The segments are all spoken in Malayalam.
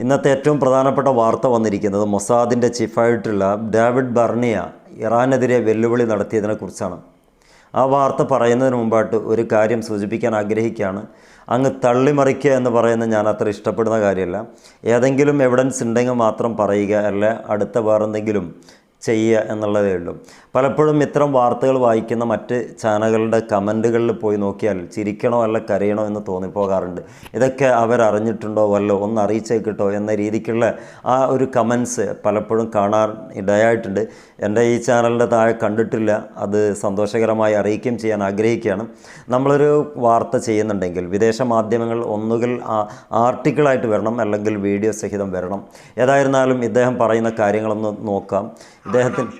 ഇന്നത്തെ ഏറ്റവും പ്രധാനപ്പെട്ട വാർത്ത വന്നിരിക്കുന്നത് മൊസാദിന്റെ ചീഫായിട്ടുള്ള ഡേവിഡ് ബർണിയ ഇറാനെതിരെ വെല്ലുവിളി നടത്തിയതിനെക്കുറിച്ചാണ് ആ വാർത്ത പറയുന്നതിന് മുമ്പായിട്ട് ഒരു കാര്യം സൂചിപ്പിക്കാൻ ആഗ്രഹിക്കുകയാണ്. അങ്ങ് തള്ളിമറിക്കുക എന്ന് പറയുന്നത് ഞാൻ അത്ര ഇഷ്ടപ്പെടുന്ന കാര്യമല്ല. ഏതെങ്കിലും എവിഡൻസ് ഉണ്ടെങ്കിൽ മാത്രം പറയുക അല്ല? അടുത്ത വേറെന്തെങ്കിലും ചെയ്യുക എന്നുള്ളതേ ഉള്ളൂ. പലപ്പോഴും ഇത്തരം വാർത്തകൾ വായിക്കുന്ന മറ്റ് ചാനലുകളുടെ കമന്റുകളിൽ പോയി നോക്കിയാൽ ചിരിക്കണോ അല്ല കരയണോ എന്ന് തോന്നിപ്പോകാറുണ്ട്. ഇതൊക്കെ അവരറിഞ്ഞിട്ടുണ്ടോ വല്ലോ ഒന്ന് അറിയിച്ചേക്കിട്ടോ എന്ന രീതിക്കുള്ള ആ ഒരു കമൻസ് പലപ്പോഴും കാണാൻ ഇടയായിട്ടുണ്ട്. എന്റെ ഈ ചാനലിന്റെ താഴെ കണ്ടിട്ടില്ല. അത് സന്തോഷകരമായി അറിയിക്കുകയും ചെയ്യാൻ ആഗ്രഹിക്കുകയാണ്. നമ്മളൊരു വാർത്ത ചെയ്യുന്നുണ്ടെങ്കിൽ വിദേശ മാധ്യമങ്ങൾ ഒന്നുകിൽ ആർട്ടിക്കിളായിട്ട് വരണം അല്ലെങ്കിൽ വീഡിയോ സഹിതം വരണം. ഏതായിരുന്നാലും ഇദ്ദേഹം പറയുന്ന കാര്യങ്ങളൊന്ന് നോക്കാം. അദ്ദേഹത്തിന്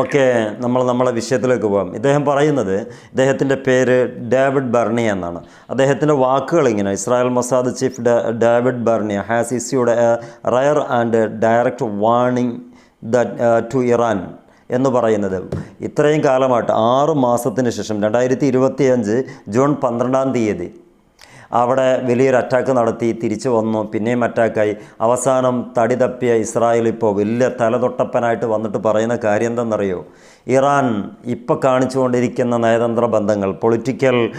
ഓക്കെ നമ്മൾ നമ്മളെ വിഷയത്തിലേക്ക് പോകാം ഇദ്ദേഹം പറയുന്നത് ഇദ്ദേഹത്തിന്റെ പേര് ഡേവിഡ് ബർണിയ എന്നാണ്. അദ്ദേഹത്തിന്റെ വാക്കുകൾ ഇങ്ങനെ Israel Mossad chief David Barnea has ഇസിയുടെ rare and direct warning the to Iran. എന്ന് പറയുന്നത്. ഇത്രയും കാലമായിട്ട് ആറ് മാസത്തിന് ശേഷം രണ്ടായിരത്തി ഇരുപത്തിയഞ്ച് ജൂൺ പന്ത്രണ്ടാം തീയതി അവിടെ വലിയൊരു അറ്റാക്ക് നടത്തി തിരിച്ചു വന്നു. പിന്നെയും അറ്റാക്കായി അവസാനം തടി തപ്പിയ ഇസ്രായേൽ ഇപ്പോൾ വലിയ തലതൊട്ടപ്പനായിട്ട് വന്നിട്ട് പറയുന്ന കാര്യം എന്തെന്നറിയോ? ഇറാൻ ഇപ്പോൾ കാണിച്ചുകൊണ്ടിരിക്കുന്ന നയതന്ത്ര ബന്ധങ്ങൾ പൊളിറ്റിക്കൽ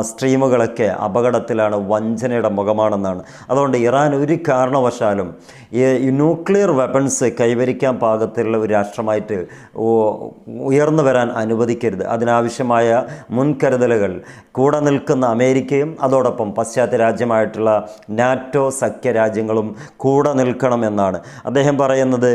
സ്ട്രീമുകളൊക്കെ അപകടത്തിലാണ് വഞ്ചനയുടെ മുഖമാണെന്നാണ്. അതുകൊണ്ട് ഇറാൻ ഒരു കാരണവശാലും ഈ ന്യൂക്ലിയർ വെപ്പൺസ് കൈവരിക്കാൻ പാകത്തിലുള്ള ഒരു രാഷ്ട്രമായിട്ട് ഉയർന്നു വരാൻ അനുവദിക്കരുത്. അതിനാവശ്യമായ മുൻകരുതലുകൾ. കൂടെ നിൽക്കുന്ന അമേരിക്കയും അതോടൊപ്പം പാശ്ചാത്യ രാജ്യമായിട്ടുള്ള നാറ്റോ സഖ്യ രാജ്യങ്ങളും കൂടെ നിൽക്കണമെന്നാണ് അദ്ദേഹം പറയുന്നത്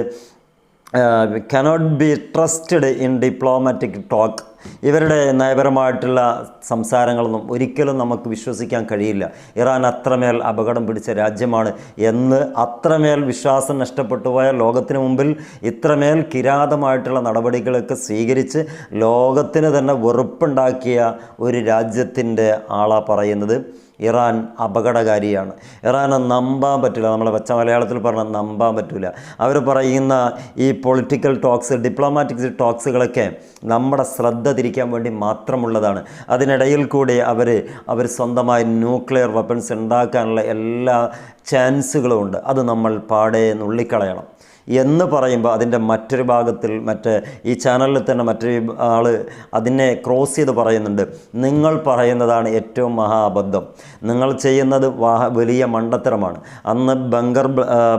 cannot be trusted in diplomatic talk ഇവരുടെ നയപരമായിട്ടുള്ള സംസാരങ്ങളൊന്നും ഒരിക്കലും നമുക്ക് വിശ്വസിക്കാൻ കഴിയില്ല. ഇറാൻ അത്രമേൽ അപകടം പിടിച്ച രാജ്യമാണ് എന്ന് അത്രമേൽ വിശ്വാസം നഷ്ടപ്പെട്ടു പോയ ലോകത്തിന് മുമ്പിൽ ഇത്രമേൽ കിരാതമായിട്ടുള്ള നടപടികളൊക്കെ സ്വീകരിച്ച് ലോകത്തിന് തന്നെ വെറുപ്പുണ്ടാക്കിയ ഒരു രാജ്യത്തിന്റെ ആളാ പറയുന്നത്. ഇറാൻ അപകടകാരിയാണ്. ഇറാനെ നമ്പാൻ പറ്റില്ല നമ്മളെ പച്ച മലയാളത്തിൽ പറഞ്ഞാൽ നമ്പാൻ പറ്റില്ല അവർ പറയുന്ന ഈ പൊളിറ്റിക്കൽ ടോക്സ് ഡിപ്ലോമാറ്റിക് ടോക്സുകളൊക്കെ നമ്മുടെ ശ്രദ്ധ തിരിക്കാൻ വേണ്ടി മാത്രമുള്ളതാണ്. അതിനിടയിൽ കൂടി അവർ അവർ സ്വന്തമായി ന്യൂക്ലിയർ വെപ്പൺസ് ഉണ്ടാക്കാനുള്ള എല്ലാ ചാൻസുകളും ഉണ്ട്. അത് നമ്മൾ പാടെ നുള്ളിക്കളയണം. എന്ന് പറയുമ്പോൾ അതിന്റെ മറ്റൊരു ഭാഗത്തിൽ മറ്റേ ഈ ചാനലിൽ തന്നെ മറ്റൊരു ആൾ അതിനെ ക്രോസ് ചെയ്ത് പറയുന്നുണ്ട്. നിങ്ങൾ പറയുന്നതാണ് ഏറ്റവും മഹാ അബദ്ധം. നിങ്ങൾ ചെയ്യുന്നത് വലിയ മണ്ടത്തരമാണ്. അന്ന് ബങ്കർ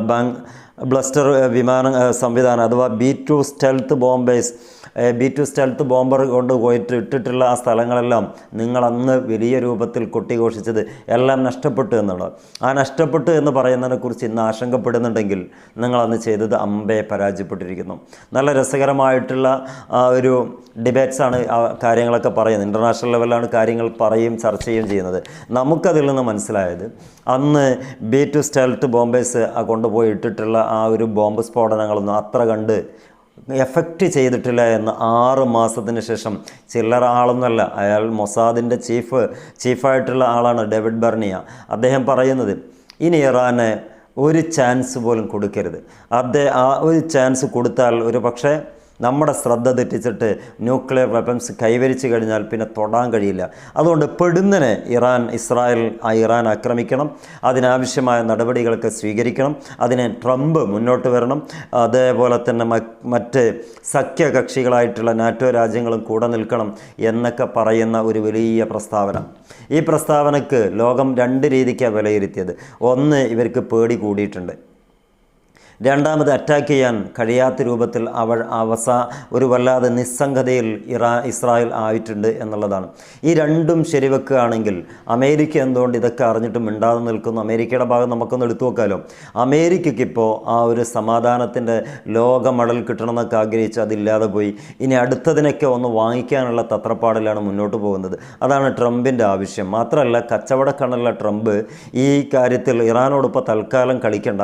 ബംഗ് ബ്ലസ്റ്റർ വിമാന സംവിധാനം അഥവാ B two stealth bombers B two stealth bomber കൊണ്ട് പോയിട്ട് ഇട്ടിട്ടുള്ള ആ സ്ഥലങ്ങളെല്ലാം നിങ്ങളന്ന് വലിയ രൂപത്തിൽ കൊട്ടിഘോഷിച്ചത് എല്ലാം നഷ്ടപ്പെട്ടു എന്നുള്ളത് ആ നഷ്ടപ്പെട്ടു എന്ന് പറയുന്നതിനെക്കുറിച്ച് ഇന്ന് ആശങ്കപ്പെടുന്നുണ്ടെങ്കിൽ നിങ്ങളന്ന് ചെയ്തത് അമ്പെ പരാജയപ്പെട്ടിരിക്കുന്നു. നല്ല രസകരമായിട്ടുള്ള ഒരു ഡിബേറ്റ്സാണ് ആ കാര്യങ്ങളൊക്കെ പറയുന്നത്. ഇന്റർനാഷണൽ ലെവലിലാണ് കാര്യങ്ങൾ പറയും ചർച്ച ചെയ്യുകയും ചെയ്യുന്നത്. നമുക്കതിൽ നിന്ന് മനസ്സിലായത് അന്ന് ബി ടു സ്റ്റെൽത്ത് ബോംബേസ് കൊണ്ടുപോയി ഇട്ടിട്ടുള്ള ആ ഒരു ബോംബ് സ്ഫോടനങ്ങളൊന്നും അത്ര കണ്ട് എഫക്റ്റ് ചെയ്തിട്ടില്ല എന്ന് ആറ് മാസത്തിന് ശേഷം ചില്ലറ ആളൊന്നുമല്ല അയാൾ മൊസാദിന്റെ ചീഫ് ചീഫായിട്ടുള്ള ആളാണ് ഡേവിഡ് ബർണിയ. അദ്ദേഹം പറയുന്നത് ഇനി ഇറാനെ ഒരു ചാൻസ് പോലും കൊടുക്കരുത്. അദ്ദേഹം ആ ഒരു ചാൻസ് കൊടുത്താൽ ഒരു പക്ഷേ നമ്മുടെ ശ്രദ്ധ തെറ്റിച്ചിട്ട് ന്യൂക്ലിയർ വെപ്പൻസ് കൈവരിച്ചു കഴിഞ്ഞാൽ പിന്നെ തൊടാൻ കഴിയില്ല. അതുകൊണ്ട് പെടുന്നനെ ഇറാൻ ഇസ്രായേൽ ആ ഇറാൻ ആക്രമിക്കണം. അതിനാവശ്യമായ നടപടികളൊക്കെ സ്വീകരിക്കണം. അതിനെ ട്രംപ് മുന്നോട്ട് വരണം. അതേപോലെ തന്നെ മറ്റ് സഖ്യകക്ഷികളായിട്ടുള്ള നാറ്റോ രാജ്യങ്ങളും കൂടെ നിൽക്കണം എന്നൊക്കെ പറയുന്ന ഒരു വലിയ പ്രസ്താവന. ഈ പ്രസ്താവനക്ക് ലോകം രണ്ട് രീതിക്കാണ് വിലയിരുത്തിയത്. ഒന്ന് ഇവർക്ക് പേടി കൂടിയിട്ടുണ്ട്. രണ്ടാമത് അറ്റാക്ക് ചെയ്യാൻ കഴിയാത്ത രൂപത്തിൽ അവൾ അവസ ഒരു വല്ലാതെ നിസ്സംഗതയിൽ ഇറാ ഇസ്രായേൽ ആയിട്ടുണ്ട് എന്നുള്ളതാണ്. ഈ രണ്ടും ശരിവെക്കുകയാണെങ്കിൽ അമേരിക്ക എന്തുകൊണ്ട് ഇതൊക്കെ അറിഞ്ഞിട്ടും മിണ്ടാതെ നിൽക്കുന്നു? അമേരിക്കയുടെ ഭാഗം നമുക്കൊന്ന് എടുത്തു നോക്കാമല്ലോ അമേരിക്കയ്ക്ക് ഇപ്പോൾ ആ ഒരു സമാധാനത്തിന്റെ ലോകമടൽ കിട്ടണമെന്നൊക്കെ ആഗ്രഹിച്ച് അതില്ലാതെ പോയി. ഇനി അടുത്തതിനൊക്കെ ഒന്ന് വാങ്ങിക്കാനുള്ള തത്രപ്പാടിലാണ് മുന്നോട്ട് പോകുന്നത്. അതാണ് ട്രംപിന്റെ ആവശ്യം. മാത്രമല്ല കച്ചവടക്കണ്ണുള്ള ട്രംപ് ഈ കാര്യത്തിൽ ഇറാനോടൊപ്പം തൽക്കാലം കളിക്കേണ്ട.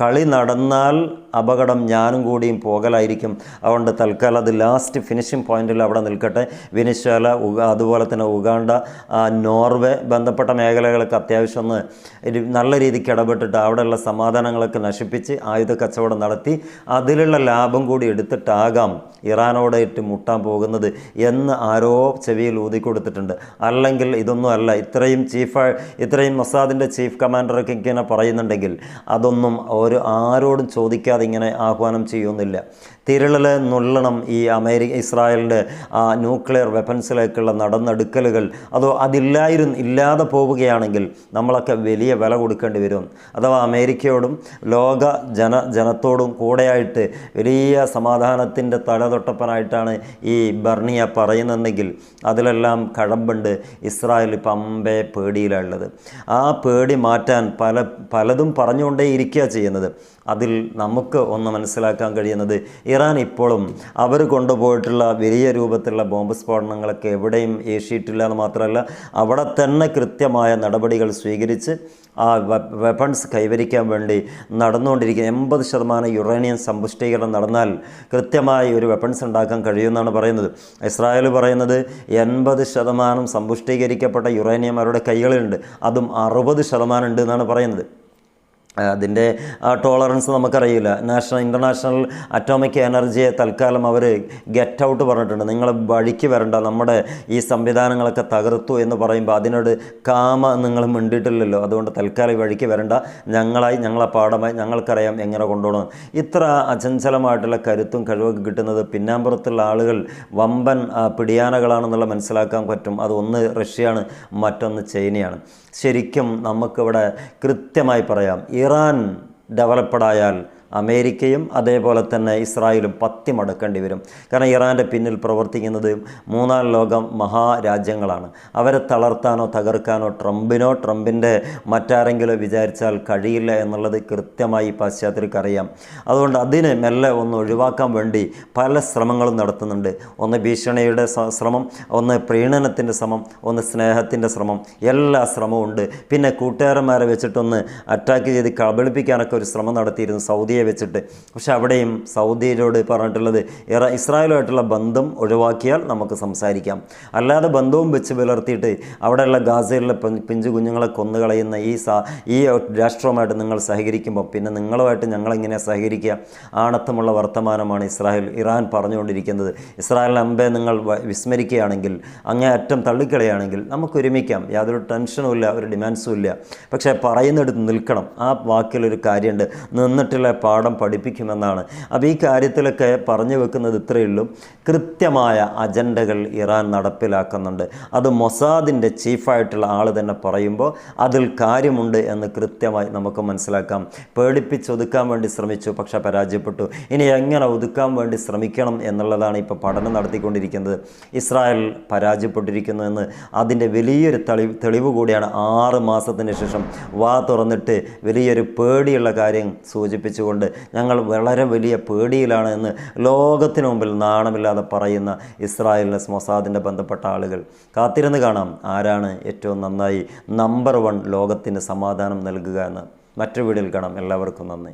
കളി നടന്നാൽ അപകടം ഞാനും കൂടിയും പോകലായിരിക്കും. അതുകൊണ്ട് തൽക്കാലം അത് ലാസ്റ്റ് ഫിനിഷിംഗ് പോയിന്റിൽ അവിടെ നിൽക്കട്ടെ. വിനിശ്വല അതുപോലെ തന്നെ ഉഗാണ്ട നോർവേ ബന്ധപ്പെട്ട മേഖലകളൊക്കെ അത്യാവശ്യം ഒന്ന് നല്ല രീതിക്ക് ഇടപെട്ടിട്ട് അവിടെയുള്ള സമാധാനങ്ങളൊക്കെ നശിപ്പിച്ച് ആയുധ കച്ചവടം നടത്തി അതിലുള്ള ലാഭം കൂടി എടുത്തിട്ടാകാം ഇറാനോടായിട്ട് മുട്ടാൻ പോകുന്നത് എന്ന് ആരോ ചെവിയിൽ ഊതി കൊടുത്തിട്ടുണ്ട്. അല്ലെങ്കിൽ ഇതൊന്നും അല്ല ഇത്രയും ചീഫ് ഇത്രയും മൊസാദിന്റെ ചീഫ് കമാൻഡറൊക്കെ ഇങ്ങനെ പറയുന്നുണ്ടെങ്കിൽ അതൊന്നും ഒരു ആരോടും ചോദിക്കാതെ ഇങ്ങനെ ആഹ്വാനം ചെയ്യുന്നില്ല. തിരളിൽ നുള്ളണം ഈ അമേരിക്ക ഇസ്രായേലിന്റെ ന്യൂക്ലിയർ വെപ്പൺസിലേക്കുള്ള നടന്നെടുക്കലുകൾ. അതോ അതില്ലായിരുന്നു ഇല്ലാതെ പോവുകയാണെങ്കിൽ നമ്മളൊക്കെ വലിയ വില കൊടുക്കേണ്ടി വരും. അഥവാ അമേരിക്കയോടും ലോക ജന ജനത്തോടും കൂടെയായിട്ട് വലിയ സമാധാനത്തിന്റെ തലതൊട്ടപ്പനായിട്ടാണ് ഈ ബർണിയ പറയുന്നതെങ്കിൽ അതിലെല്ലാം കഴമ്പുണ്ട് ഇസ്രായേൽ ഇപ്പം അമ്പേ പേടിയിലുള്ളത് ആ പേടി മാറ്റാൻ പല പലതും പറഞ്ഞുകൊണ്ടേ ഇരിക്കുക ചെയ്യുന്നത്. അതിൽ നമുക്ക് ഒന്ന് മനസ്സിലാക്കാൻ കഴിയുന്നത് ഇറാൻ ഇപ്പോഴും അവർ കൊണ്ടുപോയിട്ടുള്ള വലിയ രൂപത്തിലുള്ള ബോംബ് സ്ഫോടനങ്ങളൊക്കെ എവിടെയും ഏഷ്യയിട്ടില്ല എന്ന് മാത്രമല്ല അവിടെ തന്നെ കൃത്യമായ നടപടികൾ സ്വീകരിച്ച് ആ വെപ്പൺസ് കൈവരിക്കാൻ വേണ്ടി നടന്നുകൊണ്ടിരിക്കുന്ന എൺപത് ശതമാനം യുറേനിയം സമ്പുഷ്ടീകരണം നടന്നാൽ കൃത്യമായി ഒരു വെപ്പൺസ് ഉണ്ടാക്കാൻ കഴിയുമെന്നാണ് പറയുന്നത്. ഇസ്രായേൽ പറയുന്നത് എൺപത് ശതമാനം സമ്പുഷ്ടീകരിക്കപ്പെട്ട യുറേനിയം അവരുടെ കൈകളിലുണ്ട് അതും അറുപത് ശതമാനം ഉണ്ട് എന്നാണ് പറയുന്നത്. അതിന്റെ ടോളറൻസ് നമുക്കറിയില്ല. നാഷണൽ ഇന്റർനാഷണൽ അറ്റോമിക് എനർജിയെ തൽക്കാലം അവർ ഗെറ്റ് ഔട്ട് പറഞ്ഞിട്ടുണ്ട്. നിങ്ങൾ വഴിക്ക് വരണ്ട നമ്മുടെ ഈ സംവിധാനങ്ങളൊക്കെ തകർത്തു എന്ന് പറയുമ്പോൾ അതിനോട് കാമ നിങ്ങൾ മിണ്ടിയിട്ടില്ലല്ലോ. അതുകൊണ്ട് തൽക്കാലം ഈ വഴിക്ക് വരണ്ട. ഞങ്ങളായി ഞങ്ങളെ പാഠമായി ഞങ്ങൾക്കറിയാം എങ്ങനെ കൊണ്ടുപോകണം. ഇത്ര അചഞ്ചലമായിട്ടുള്ള കരുത്തും കഴിവൊക്കെ കിട്ടുന്നത് പിന്നാമ്പുറത്തുള്ള ആളുകൾ വമ്പൻ പിടിയാനകളാണെന്നുള്ള മനസ്സിലാക്കാൻ പറ്റും. അത് ഒന്ന് റഷ്യയാണ് മറ്റൊന്ന് ചൈനയാണ്. ശരിക്കും നമുക്കിവിടെ കൃത്യമായി പറയാം. ഇറാൻ ഡെവലപ്ഡായാൽ അമേരിക്കയും അതേപോലെ തന്നെ ഇസ്രായേലും പത്തി മടക്കേണ്ടി വരും. കാരണം ഇറാന്റെ പിന്നിൽ പ്രവർത്തിക്കുന്നത് മൂന്നാം ലോകം മഹാരാജ്യങ്ങളാണ്. അവരെ തളർത്താനോ തകർക്കാനോ ട്രംപിനോ ട്രംപിന്റെ മറ്റാരെങ്കിലും വിചാരിച്ചാൽ കഴിയില്ല എന്നുള്ളത് കൃത്യമായി പാശ്ചാത്യർക്ക് അറിയാം. അതുകൊണ്ട് അതിനെ മെല്ലെ ഒന്ന് ഒഴിവാക്കാൻ വേണ്ടി പല ശ്രമങ്ങളും നടത്തുന്നുണ്ട്. ഒന്ന് ഭീഷണിയുടെ ശ്രമം ഒന്ന് പ്രീണനത്തിന്റെ ശ്രമം ഒന്ന് സ്നേഹത്തിന്റെ ശ്രമം. എല്ലാ ശ്രമവും ഉണ്ട്. പിന്നെ കൂട്ടുകാരന്മാരെ വെച്ചിട്ടൊന്ന് അറ്റാക്ക് ചെയ്ത് കബളിപ്പിക്കാനൊക്കെ ഒരു ശ്രമം നടത്തിയിരുന്നു സൗദിയെ വെച്ചിട്ട്. പക്ഷെ അവിടെയും സൗദിയിലോട് പറഞ്ഞിട്ടുള്ളത് ഇസ്രായേലുമായിട്ടുള്ള ബന്ധം ഒഴിവാക്കിയാൽ നമുക്ക് സംസാരിക്കാം. അല്ലാതെ ബന്ധവും വെച്ച് പുലർത്തിയിട്ട് അവിടെയുള്ള ഗാസയിലുള്ള പിഞ്ചു കുഞ്ഞുങ്ങളെ കൊന്നുകളയുന്ന ഈ സാ ഈ രാഷ്ട്രവുമായിട്ട് നിങ്ങൾ സഹകരിക്കുമ്പോൾ പിന്നെ നിങ്ങളുമായിട്ട് ഞങ്ങളെങ്ങനെ സഹകരിക്കുക? ആണത്തമുള്ള വർത്തമാനമാണ് ഇസ്രായേൽ ഇറാൻ പറഞ്ഞുകൊണ്ടിരിക്കുന്നത്. ഇസ്രായേൽ അമ്പെ നിങ്ങൾ വിസ്മരിക്കുകയാണെങ്കിൽ അങ്ങേ അറ്റം തള്ളിക്കളയാണെങ്കിൽ നമുക്ക് ഒരുമിക്കാം. യാതൊരു ടെൻഷനും ഇല്ല ഒരു ഡിമാൻഡ്സും ഇല്ല. പക്ഷേ പറയുന്നിടത്ത് നിൽക്കണം. ആ വാക്കിലൊരു കാര്യമുണ്ട്. നിന്നിട്ടുള്ള പാഠം പഠിപ്പിക്കുമെന്നാണ്. അപ്പോൾ ഈ കാര്യത്തിലൊക്കെ പറഞ്ഞു വെക്കുന്നത് ഇത്രയേ ഉള്ളൂ. കൃത്യമായ അജണ്ടകൾ ഇറാൻ നടപ്പിലാക്കുന്നുണ്ട്. അത് മൊസാദിന്റെ ചീഫായിട്ടുള്ള ആൾ തന്നെ പറയുമ്പോൾ അതിൽ കാര്യമുണ്ട് എന്ന് കൃത്യമായി നമുക്ക് മനസ്സിലാക്കാം. പേടിപ്പിച്ചൊതുക്കാൻ വേണ്ടി ശ്രമിച്ചു പക്ഷേ പരാജയപ്പെട്ടു. ഇനി എങ്ങനെ ഒതുക്കാൻ വേണ്ടി ശ്രമിക്കണം എന്നുള്ളതാണ് ഇപ്പോൾ പഠനം നടത്തിക്കൊണ്ടിരിക്കുന്നത്. ഇസ്രായേൽ പരാജയപ്പെട്ടിരിക്കുന്നു എന്ന് അതിന്റെ വലിയൊരു തെളിവ് തെളിവ് കൂടിയാണ് ആറ് മാസത്തിന് ശേഷം. വാ തുറന്നിട്ട് വലിയൊരു പേടിയുള്ള കാര്യം സൂചിപ്പിച്ചുകൊണ്ട് ഞങ്ങൾ വളരെ വലിയ പേടിയിലാണ് എന്ന് ലോകത്തിന് മുമ്പിൽ നാണമില്ലാതെ പറയുന്ന ഇസ്രായേലിനെ മൊസാദിന്റെ ബന്ധപ്പെട്ട ആളുകൾ. കാത്തിരുന്ന് കാണാം ആരാണ് ഏറ്റവും നന്നായി നമ്പർ വൺ ലോകത്തിന് സമാധാനം നൽകുക എന്ന്. മറ്റൊരു വീടിൽ കാണാം. എല്ലാവർക്കും നന്ദി.